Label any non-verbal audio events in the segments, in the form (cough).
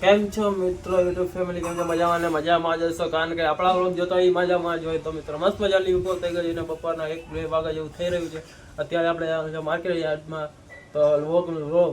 કેમ છો મિત્રો યુટ્યુબ ફેમિલી? કેમ મજામાં ને મજામાં જ હશો? કારણ કે આપણા વ્લોગ જોતો એ મજામાં જ હોય. તો મિત્રો, મસ્ત મજાની ઊભો થઈ ગઈ અને બપોરના એક, બે વાગ્યા જેવું થઈ રહ્યું છે. અત્યારે આપણે માર્કેટ યાર્ડમાં તો વ્લોગ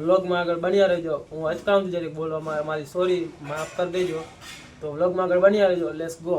વ્લોગમાં આગળ બન્યા રહેજો. હું અચકાઉં જરીક બોલવામાં. મારી સોરી માફ કરી દેજો. તો વ્લોગમાં આગળ બન્યા રહેજો. લેટ્સ ગો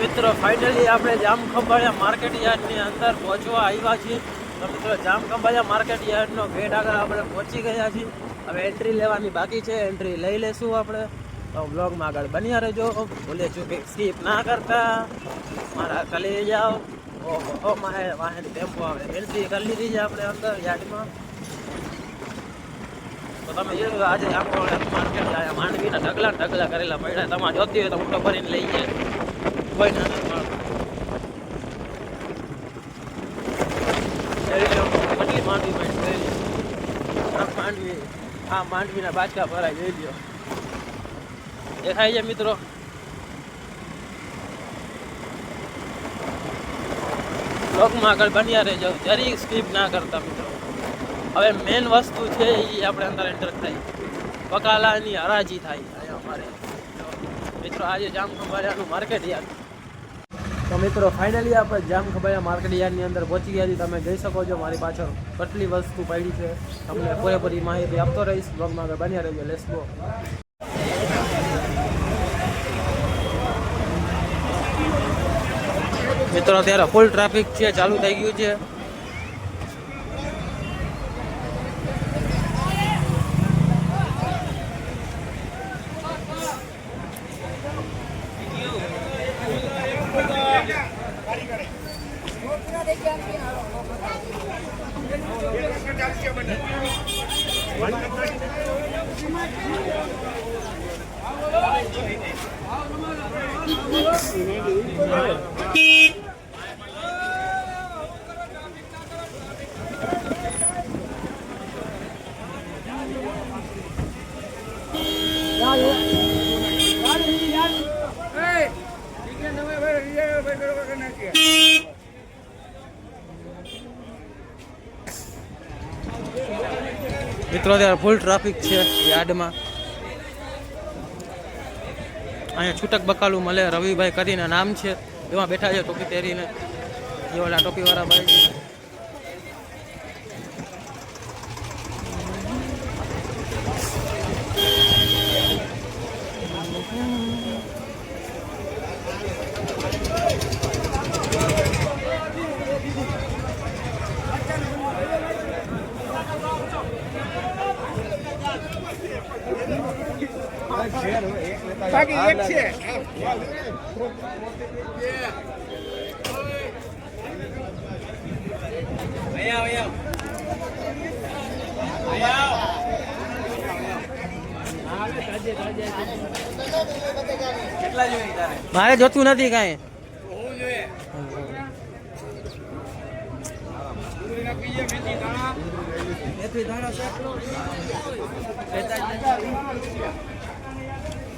મિત્રો ફાઇનલી આપણે જામ ખંભાળિયા માર્કેટ યાર્ડની અંદર પહોંચવા આવ્યા છીએ. તો મિત્રો, જામ ખંભાળિયા માર્કેટ યાર્ડનો ગેટ આગળ આપણે પહોંચી ગયા છીએ. હવે એન્ટ્રી લેવાની બાકી છે. એન્ટ્રી લઈ લેશું આપણે. તો બ્લોગમાં આગળ બન્યા રહેજો. ભૂલે ચૂકે સ્કીપ ના કરતા. મારા કલી જાઓ. ઓહો, હો માહે વાહન ટેમ્પો આવે. એન્ટ્રી કરી લીધી છે આપણે અંદર યાર્ડમાં. તો તમે જોયું આજે આખો માર્કેટ માંડવીના ઢગલા ઢગલા કરેલા પડ્યા. તમારે જોતી હોય તો મોટો ભરીને લઈ જાય. કોઈ ના કેટલી માંડવી આ માંડવી, આ માંડવીના બાચકા ભરાય જોઈ લ્યો. દેખાય છે મિત્રો? બ્લોગમાં આગળ બન્યા રહેજો. જરી સ્કીપ ના કરતા મિત્રો. હવે મેન વસ્તુ છે એ આપણે અંદર એન્ટર થાય. બકાલાની હરાજી થાય. અમારે. મિત્રો, આજે જામ ખંભાળિયાનું માર્કેટ યાર્ડ તો મિત્રો ફાઇનલી આપણે જામ ખબર માર્કેટ યાર્ડની અંદર પહોંચી ગયા છીએ. તમે જઈ શકો છો, મારી પાછળ કેટલી વસ્તુ પડી છે. તમને પૂરેપૂરી માહિતી આપતો રહીશ. બ્લોગમાં આગળ બન્યા રહેજો. લેસ ગો મિત્રો, અત્યારે ફૂલ ટ્રાફિક છે, ચાલુ થઈ ગયું છે. મિત્રો, અત્યારે ફૂલ ટ્રાફિક છે યાર્ડમાં. અહીંયા છૂટક બકાલું મળે, રવિભાઈ કરીને નામ છે. એમાં બેઠા છે ટોપી પહેરીને. એ ટોપીવાળા ભાઈ. બાકી એક છે. કેટલા જોઈએ તારે મારે જોતું નથી કાંઈ. મેથી દાણા પલાળીને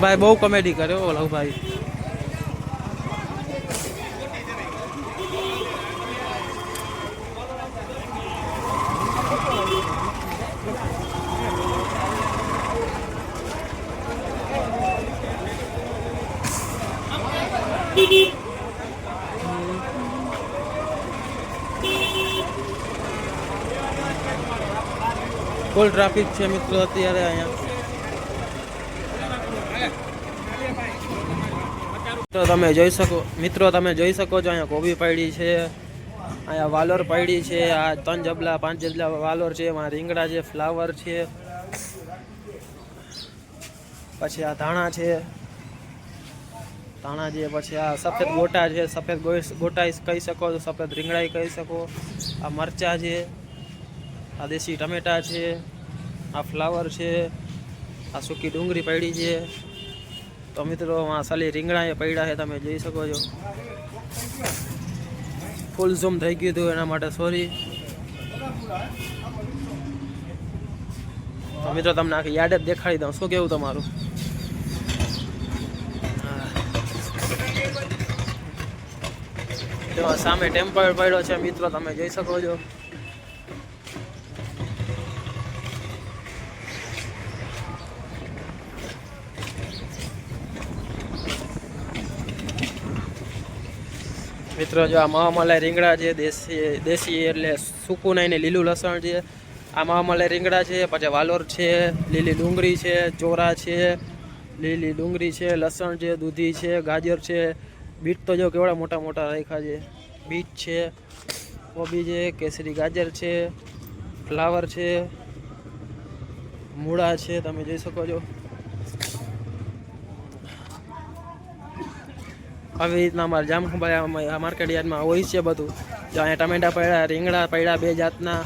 ભાઈ બહુ કોમેડી કર્યો ઓલા ભાઈ ફૂલ ટ્રાફિક છે મિત્રો અત્યારે અહીંયા. તો તમે જોઈ શકો, મિત્રો તમે જોઈ શકો છો અહીંયા કોબી પાડી છે, અહીંયા વાલોર પાડી છે, આ ત્રણ જબલા, પાંચ જબલા વાલોર છે, એમાં રીંગણા છે, ફ્લાવર છે, પછી આ ધાણા છે ધાણા છે પછી આ સફેદ ગોટા છે, સફેદ ગોટા કહી શકો સફેદ રીંગણા કહી શકો, આ મરચા છે આ દેશી ટમેટા છે, આ ફ્લાવર છે, આ સૂકી ડુંગળી પડી છે. તો મિત્રો, આ સાલી રીંગણા એ પડ્યા છે, તમે જોઈ શકો છો. ફૂલ ઝૂમ થઈ ગયું હતું એના માટે સોરી તો મિત્રો, તમને આખી યાદ જ દેખાડી દઉં. શું કેવું તમારું? સામે ટેમ્પલ પડ્યો છે, મિત્રો, તમે જોઈ શકો છો. મિત્રો, જો આ મહામલાઈ રીંગણા છે, દેશી દેશી એટલે સૂકું નહીં લીલું લસણ છે. આ મહામલાઈ રીંગણા છે, પછી વાલોર છે, લીલી ડુંગળી છે, ચોરા છે, લીલી ડુંગળી છે, લસણ છે, દૂધી છે, ગાજર છે. બીટ તો જો કેવડા મોટા મોટા રાખ્યા છે. બીટ છે, કોબી છે, કેસરી ગાજર છે, ફ્લાવર છે, મૂળા છે, તમે જોઈ શકો છો. આવી રીતના અમારે જામખંભાઈ માર્કેટ યાર્ડમાં હોય છે બધું. જો અહીંયા ટમેટા પડ્યા, રીંગણા પડ્યા બે જાતના.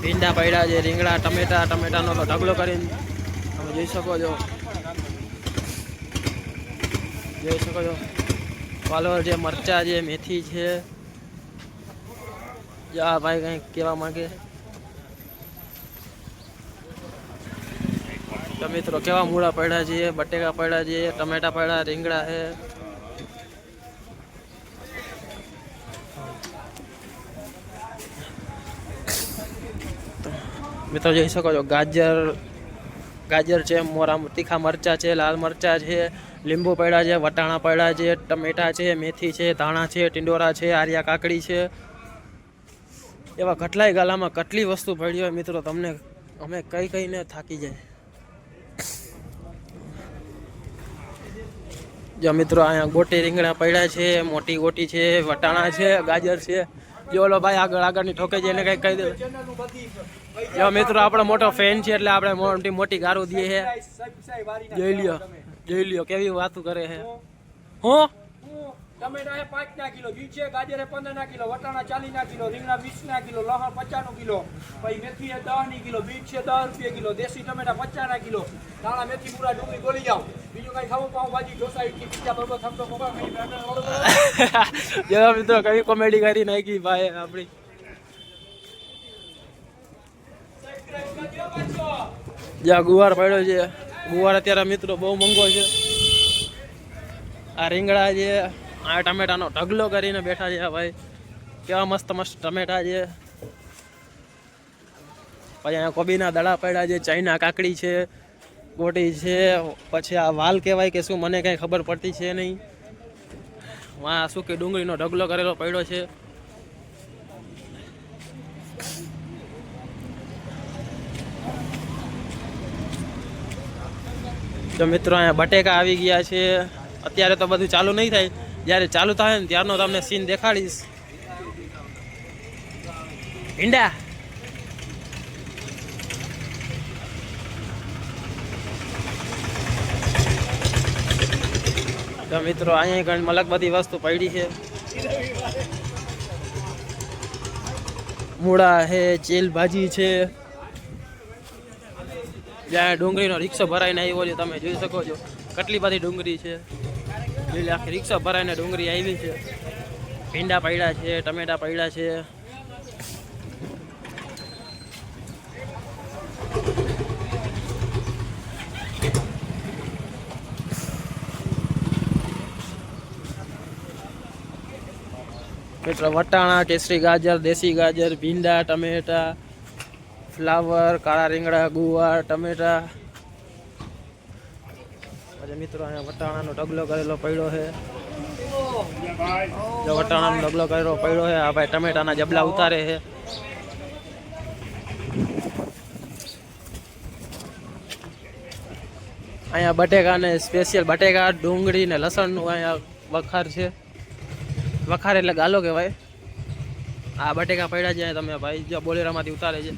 ભીંડા પડ્યા છે, રીંગણા, ટમેટા, ટમેટાનો તો ઢગલો કરીને. તમે જોઈ શકો છો. જોઈ શકો છો. વાલોર છે, મરચા છે, મેથી છે. આ ભાઈ કંઈક કહેવા માંગે. મિત્રો, કેવા મૂળા પડ્યા છે બટેકા પડ્યા છે ટમેટા પડ્યા, રીંગણા છે. મિત્રો, જોઈ શકો છો, ગાજર ગાજર છે, મોરા, તીખા મરચા છે, લાલ મરચા છે, લીંબુ પડ્યા છે, વટાણા પડ્યા છે, ટમેટા છે, મેથી છે, ધાણા છે, ટિંડોરા છે, આર્યા કાકડી છે. એવા કેટલાય ગાલામાં કેટલી વસ્તુ પડી હોય મિત્રો, તમને અમે કઈ કઈને થાકી જાય. જો મિત્રો અહીંયા ગોટી રીંગણા પડ્યા છે, મોટી ગોટી છે, વટાણા છે, ગાજર છે. જો ઓલો ભાઈ આગળ આગળની ઠોકે છે, એને કંઈક કહી દે જો મિત્રો, આપણો મોટો ફેન છે, એટલે આપણે મોટી મોટી ગારું દઈએ છે જોઈ લ્યો જોઈ લ્યો, કેવી વાતો કરે છે હું? ટમેટા એ પાંચ ના કિલો બીટ છે, ગાજર પંદર ના કિલો, વટાણા ચાલીસ ના કિલો, રીંગણા વીસ ના કિલો, લહણ પચાસ નો કિલો, પછી મેથી એ દસની કિલો, બીટ છે દસ રૂપિયા કિલો, દેશી ટમેટા પચાસ ના કિલો, દાણા, મેથી પૂરા ડુંગળી, ગોળી જાવ બીજું કઈ ખાવું પાઉં ભાજી ઢોસા ઇડલી પિઝા, બર્ગર થમતો (laughs) કઈ કોમેડી કરી નાખી ભાઈ આપણી. જ્યાં ગુવાર પડ્યો છે, ગુવાર અત્યારે મિત્રો બહુ મોંઘો છે. આ રીંગણા છે આ ટમેટાનો ઢગલો કરીને બેઠા છે ભાઈ. કેવા મસ્ત મસ્ત ટમેટા છે. પછી અહીંયા કોબીના દડા પડ્યા છે, ચાઈના કાકડી છે, ગોટી છે, પછી આ વાલ કહેવાય કે શું મને કાંઈ ખબર પડતી છે નહીં. આ શું કે ડુંગળીનો ઢગલો કરેલો પડ્યો છે. તો મિત્રો, અહીંયા બટેકા આવી ગયા છે. અત્યારે તો બધું ચાલુ નહીં થાય. જ્યારે ચાલુ થાય ને ત્યારનો તમને સીન દેખાડીશ. ઈંડા. તો મિત્રો, અહીંયા ઘણી અલગ બધી વસ્તુ પડી છે. મૂળા છે, ચેલ ભાજી છે. જ્યાં ડુંગળીનો રિક્ષો ભરાઈને આવ્યો છે, તમે જોઈ શકો છો. કેટલી બધી ડુંગળી છે. એટલે આખી રિક્ષા ભરાઈને ડુંગળી આવી છે. ભીંડા પડ્યા છે, ટમેટા પડ્યા છે. મિત્રો, વટાણા, કેસરી ગાજર, દેશી ગાજર, ભીંડા, ટમેટા, ફ્લાવર, કાળા રીંગણા, ગુવાર, ટમેટા પછી મિત્રો અહીંયા વટાણાનો ઢગલો કરેલો પડ્યો છે. જો વટાણાનો ઢગલો કરેલો પડ્યો છે, આ ભાઈ ટમેટાના જબલા ઉતારે છે. અહીંયા બટેકા ને સ્પેશિયલ બટેકા, ડુંગળી ને લસણનું અહીંયા વખાર છે. વખાર એટલે ગાલો કહેવાય. આ બટેકા પડ્યા છે તમે ભાઈ જો બોલેરામાંથી ઉતારે છે.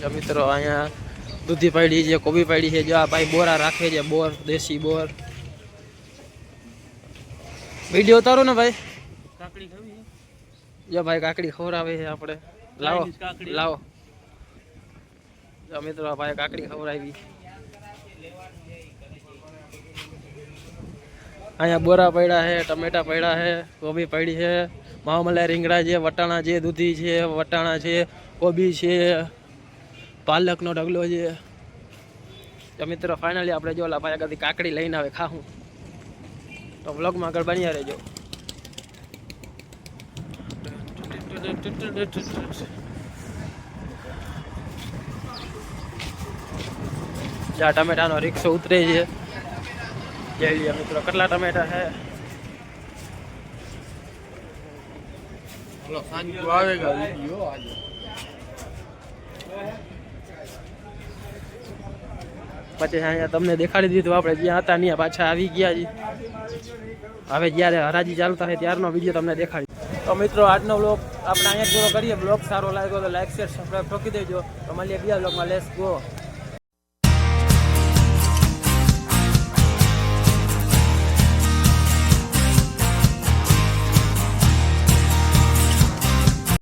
જો મિત્રો અહીંયા દૂધી પડી છે કોબી પડી છે જો આ ભાઈ બોરા રાખે છે બોર દેશી બોર. વીડિયો ઉતારો ને ભાઈ. કાકડી ખાવી જો ભાઈ કાકડી ખવડાવે છે આપણે. લાવો Chinese કાકડી. લાવો. જો મિત્રો આ ભાઈ કાકડી ખવડાવી. અહીંયા બોરા પડ્યા છે ટમેટા પડ્યા છે કોબી પડી છે મામલા રીંગણા છે વટાણા છે દૂધી છે વટાણા છે કોબી છે. પાલકનો ઢગલો છે. તો મિત્રો ફાઇનલી આપણે જો ઓલા આગળથી કાકડી લઈને આવે ખાવું તો વ્લોગમાં આગળ બન્યા રહેજો. જ્યાં ટમેટાનો રિક્ષો ઉતરે છે. જઈ લઈએ મિત્રો, કેટલા ટમેટા છે? પછી અહીંયા તમને દેખાડી દીધું આપણે જ્યાં હતા ત્યાં પાછા આવી ગયા હવે જ્યારે હરાજી ચાલુ થાય ત્યારનો વીડિયો તમને દેખાડી તો મિત્રો, આજનો બ્લોગ આપણે અહીંયા પૂરો કરીએ. બ્લોગ સારો લાગ્યો તો લાઈક શેર સબસ્ક્રાઈબ ઠોકી દેજો. તો મળીએ બીજા બ્લોગમાં લેસ ગો